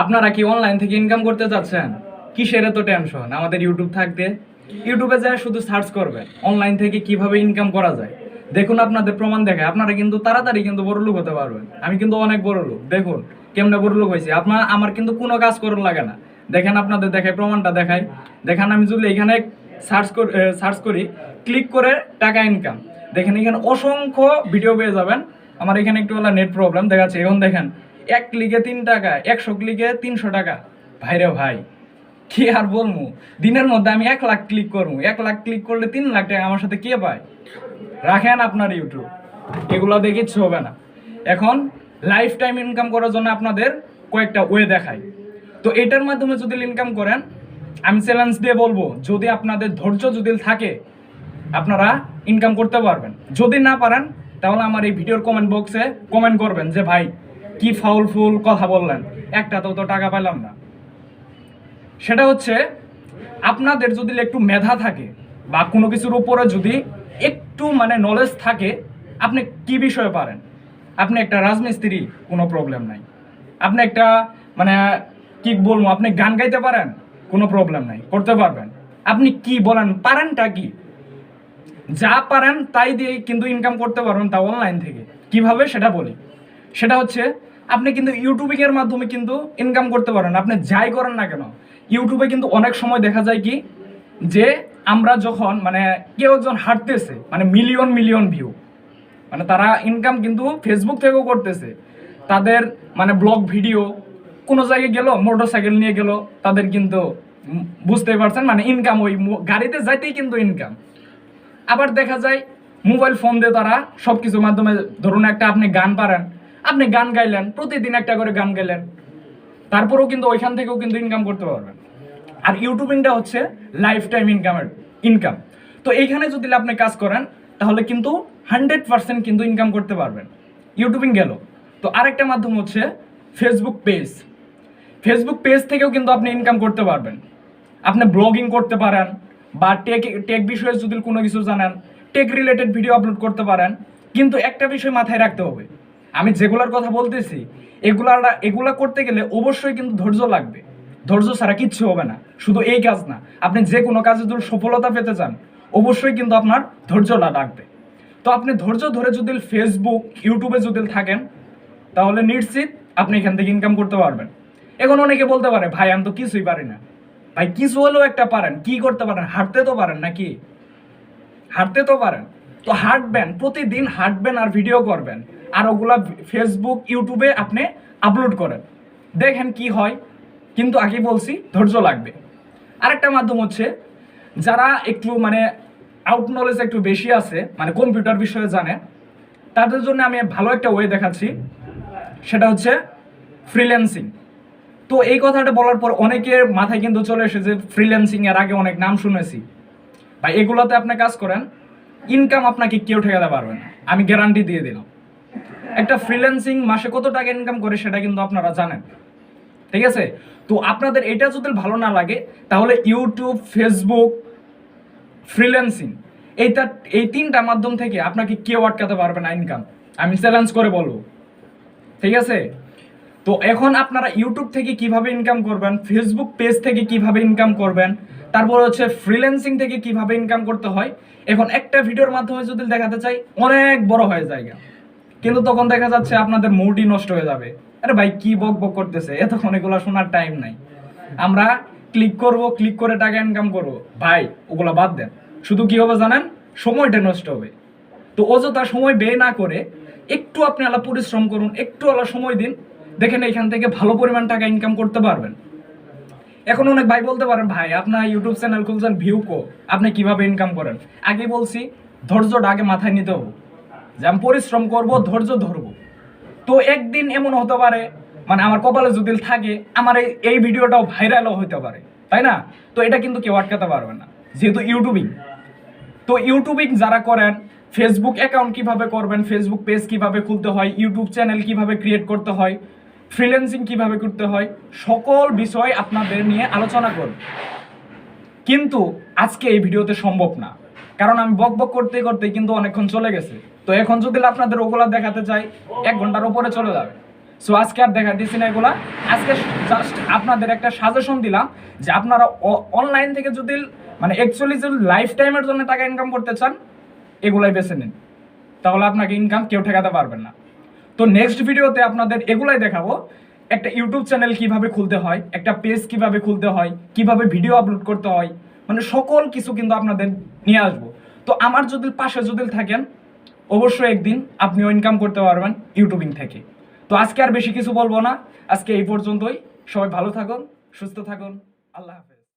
আপনারা কি অনলাইন থেকে ইনকাম করতে চাচ্ছেন? কিসের এত টেনশন আমাদের ইউটিউব থাকতে। ইউটিউবে যায়, শুধু সার্চ করবেন অনলাইন থেকে কীভাবে ইনকাম করা যায়? দেখুন আপনাদের প্রমাণ দেখায়। আপনারা কিন্তু তাড়াতাড়ি কিন্তু বড় লোক হতে পারবেন। আমি কিন্তু অনেক বড় লোক। দেখুন, কেমনে বড় লোক হয়েছে। আপনার, আমার কিন্তু কোনো কাজ করুন লাগে না। দেখেন আপনাদের দেখায়, প্রমাণটা দেখায়। দেখেন আমি যদি এখানে সার্চ করি সার্চ করি ক্লিক করে টাকা ইনকাম দেখেন এখানে অসংখ্য ভিডিও পেয়ে যাবেন। আমার এখানে একটু নেট প্রবলেম দেখাচ্ছে। এখন দেখেন এক ক্লিকে তিন টাকা, একশো ক্লিকে তিনশো টাকা। ভাইরে ভাই, কি আর বলব দিনের মধ্যে আমি এক লাখ ক্লিক করব এক লাখ ক্লিক করলে তিন লাখ টাকা আমার সাথে কে পায়? রাখেন আপনার ইউটিউব এগুলো দেখে হবে না। এখন লাইফ টাইম ইনকাম করার জন্য আপনাদের কয়েকটা ওয়ে দেখাই। তো এটার মাধ্যমে যদি ইনকাম করেন, আমি চ্যালেঞ্জ দিয়ে বলব, যদি আপনাদের ধৈর্য যদি থাকে, আপনারা ইনকাম করতে পারবেন। যদি না পারেন, তাহলে আমার এই ভিডিওর কমেন্ট বক্সে কমেন্ট করবেন যে, ভাই কি ফাউল ফুল কথা বললেন? একটা তো তো টাকা পাইলাম না। সেটা হচ্ছে, আপনাদের যদি একটু মেধা থাকে বা কোনো কিছুর উপরে যদি একটু মানে নলেজ থাকে, আপনি কি বিষয়ে পারেন? আপনি একটা রাজমিস্ত্রি, কোনো প্রবলেম নাই। আপনি একটা মানে কি বলব, আপনি গান গাইতে পারেন, কোনো প্রবলেম নাই, করতে পারবেন। আপনি কি বলেন, পারেনটা কি? যা পারেন তাই দিয়ে কিন্তু ইনকাম করতে পারবেন তা অনলাইন থেকে। কীভাবে? সেটা বলি। সেটা হচ্ছে আপনি কিন্তু ইউটিউবিং এর মাধ্যমে কিন্তু ইনকাম করতে পারেন। আপনি যাই করেন না কেন ইউটিউবে কিন্তু অনেক সময় দেখা যায় কি, যে আমরা যখন মানে কেউ একজন হাঁটতেছে মানে মিলিয়ন মিলিয়ন ভিউ মানে তারা ইনকাম কিন্তু ফেসবুক থেকেও করতেছে। তাদের মানে ব্লগ ভিডিও কোনো জায়গায় গেল মোটর সাইকেল নিয়ে গেল, তাদের কিন্তু বুঝতেই পারছেন মানে ইনকাম ওই গাড়িতে যাইতেই কিন্তু ইনকাম আবার দেখা যায় মোবাইল ফোন দিয়ে তারা সব কিছুর মাধ্যমে, ধরুন একটা আপনি গান পারেন আপনি গান গাইলেন, প্রতিদিন একটা করে গান গাইলেন, তারপরেও কিন্তু ওইখান থেকেও কিন্তু ইনকাম করতে পারবেন। আর ইউটিউবিংটা হচ্ছে লাইফ টাইম ইনকামের ইনকাম তো এইখানে যদি আপনি কাজ করেন, তাহলে কিন্তু হান্ড্রেড পার্সেন্ট কিন্তু ইনকাম করতে পারবেন। ইউটিউবিং গেল। তো আরেকটা মাধ্যম হচ্ছে ফেসবুক পেজ ফেসবুক পেজ থেকেও কিন্তু আপনি ইনকাম করতে পারবেন। আপনি ব্লগিং করতে পারেন, বা টেক টেক বিষয়ে যদি কোনো কিছু জানেন টেক রিলেটেড ভিডিও আপলোড করতে পারেন। কিন্তু একটা বিষয় মাথায় রাখতে হবে আমি যেগুলোর কথা বলতেছি, এগুলা এগুলা করতে গেলে অবশ্যই কিন্তু ধৈর্য লাগবে। ধৈর্য ছাড়া কিচ্ছু হবে না। শুধু এই কাজ না, আপনি যে কোনো কাজে যদি সফলতা পেতে চান, অবশ্যই কিন্তু আপনার ধৈর্যটা লাগবে। তো আপনি ধৈর্য ধরে যদি ফেসবুক ইউটিউবে যদি থাকেন, তাহলে নিশ্চিত আপনি এখান থেকে ইনকাম করতে পারবেন। এখন অনেকে বলতে পারে, ভাই, আমি তো কিছুই পারি না। ভাই, কিছু হলেও একটা পারেন। কি করতে পারেন? হাঁটতে তো পারেন নাকি? হাঁটতে তো পারেন। তো হাঁটবেন, প্রতিদিন হাঁটবেন আর ভিডিও করবেন। আর ওগুলা ফেসবুক ইউটিউবে আপনি আপলোড করেন। দেখেন কি হয়, কিন্তু আগে বলছি, ধৈর্য লাগবে। আরেকটা মাধ্যম হচ্ছে, যারা একটু মানে আউট নলেজ একটু বেশি আছে মানে কম্পিউটার বিষয়ে জানে, তাদের জন্য আমি ভালো একটা ওয়ে দেখাচ্ছি। সেটা হচ্ছে ফ্রিল্যান্সিং তো এই কথাটা বলার পর অনেকের মাথায় কিন্তু চলে এসেছে ফ্রিল্যান্সিং এর আগে অনেক নাম শুনেছি। বা এগুলোতে আপনি কাজ করেন ইনকাম আপনাকে কেউ ঠেকাতে পারবে না। আমি গ্যারান্টি দিয়ে দিলাম। একটা ফ্রিল্যান্সিং মাসে কত টাকা ইনকাম করে সেটা কিন্তু আপনারা জানেন। ঠিক আছে? তো আপনাদের এটা যদি ভালো না লাগে, তাহলে ইউটিউব ফেসবুক ফ্রিল্যান্সিং এইটা এই তিনটা মাধ্যম থেকে আপনাকে কেউ আটকাতে পারবে না ইনকাম আমি চ্যালেঞ্জ করে বলব। ঠিক আছে? তো এখন আপনারা ইউটিউব থেকে কীভাবে ইনকাম করবেন ফেসবুক পেজ থেকে কীভাবে ইনকাম করবেন, তারপর হচ্ছে ফ্রিল্যান্সিং থেকে কীভাবে ইনকাম করতে হয়, এখন একটা ভিডিওর মাধ্যমে যদি দেখাতে চাই, অনেক বড় হয়ে যায় কিন্তু তখন দেখা যাচ্ছে আপনাদের মুডই নষ্ট হয়ে যাবে। আরে ভাই, কি বক বক করতেছে? এতক্ষণ এগুলো শোনার টাইম নাই। আমরা ক্লিক করব ক্লিক করে টাকা ইনকাম করব। ভাই, ওগুলো বাদ দেন। শুধু কি হবে জানেন? সময়টা নষ্ট হবে। তো অযথা সময় ব্যয় না করে, একটু আপনি আলা পরিশ্রম করুন, একটু আলা সময় দিন। দেখেন এখান থেকে ভালো পরিমাণ টাকা ইনকাম করতে পারবেন। এখন অনেক ভাই বলতে পারেন, ভাই আপনার ইউটিউব চ্যানেল খুলছেন ভিউ কো? আপনি কীভাবে ইনকাম করেন? আগে বলছি, ধৈর্যটা আগে মাথায় নিতে হবে। যে আমি পরিশ্রম করব, ধৈর্য ধরবো। তো একদিন এমন হতে পারে মানে আমার কপালে যদি থাকে, আমার এই ভিডিওটাও ভাইরালও হতে পারে, তাই না? তো এটা কিন্তু কেউ আটকাতে পারবে না, যেহেতু ইউটিউবিং তো ইউটিউবিং যারা করেন ফেসবুক অ্যাকাউন্ট কীভাবে করবেন ফেসবুক পেজ কীভাবে খুলতে হয় ইউটিউব চ্যানেল কীভাবে ক্রিয়েট করতে হয় ফ্রিল্যান্সিং কীভাবে করতে হয়, সকল বিষয় আপনাদের নিয়ে আলোচনা করব। কিন্তু আজকে এই ভিডিওতে সম্ভব না। কারণ আমি বক বক করতে করতে কিন্তু অনেকক্ষণ চলে গেছে। তো এখন যদি আপনাদের ওগুলা দেখাতে চাই, এক ঘণ্টার উপরে চলে যাবে। সো আজকে আর দেখা দিচ্ছি না এগুলা। আজকে জাস্ট আপনাদের একটা সাজেশন দিলাম যে আপনারা অনলাইন থেকে যদি মানে অ্যাকচুয়ালি যদি লাইফ টাইমের জন্য টাকা ইনকাম করতে চান, এগুলাই বেছে নিন। তাহলে আপনাকে ইনকাম কেউ ঠেকাতে পারবেন না। তো নেক্সট ভিডিওতে আপনাদের এগুলাই দেখাবো। একটা ইউটিউব চ্যানেল কীভাবে খুলতে হয়, একটা পেজ কীভাবে খুলতে হয়, কীভাবে ভিডিও আপলোড করতে হয় মানে সকল কিছু কিন্তু আপনাদের নিয়ে আসব। তো আমার যদি পাশে যদি থাকেন, অবশ্যই একদিন আপনিও ইনকাম করতে পারবেন ইউটিউবিং থেকে। তো আজকে আর বেশি কিছু বলব না। আজকে এই পর্যন্তই। সবাই ভালো থাকুন, সুস্থ থাকুন। আল্লাহ হাফেজ।